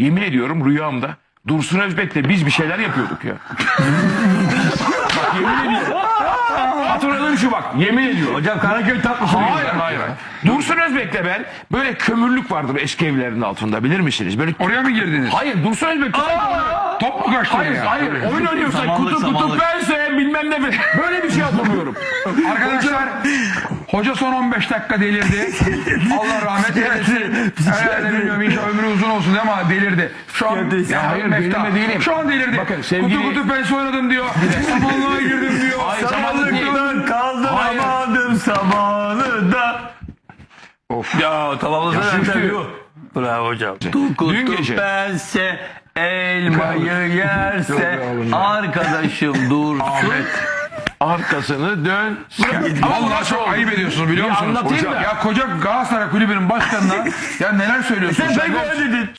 yemin ediyorum rüyamda Dursun Özbek'le biz bir şeyler yapıyorduk ya. bak yemin ediyorum. Hatırladığım şu bak yemin ediyorum. Hocam Karaköy tatlısı? Hayır hayır. Dursun Özbek'le ben böyle kömürlük vardır eski evlerin altında bilir misiniz? Böyle Oraya mı girdiniz? Hayır Dursun Özbek Top mu kaçtı Hayır oraya? hayır oyun oynuyorsak Samanlık, kutu kutu samanlık. pense bilmem ne böyle bir şey hatırlıyorum. Arkadaşlar hoca son 15 dakika delirdi. Allah. Herhalde bilmiyorum inşallah ömrü uzun olsun ama delirdi. Şu an Ya hayır, Mefta, delirme değilim. Şu an delirdi. Bakın sevgili- Kutu kutu pense oynadım diyor. Samanlığa girdim diyor. Hayır, samanlık değil. Samanlıktan kaldıramadım samanı da. Of. Ya tamamlasana çünkü- diyor. Bravo hocam. Dün gece- pense elmayı yerse arkadaşım dursun. Arkasını dön. Vallahi çok ayıp ediyorsunuz biliyor musunuz? anlatayım Hocam, da. Ya koca Galatasaray kulübünün başkanına ya neler söylüyorsunuz? Sen ben böyle dedin.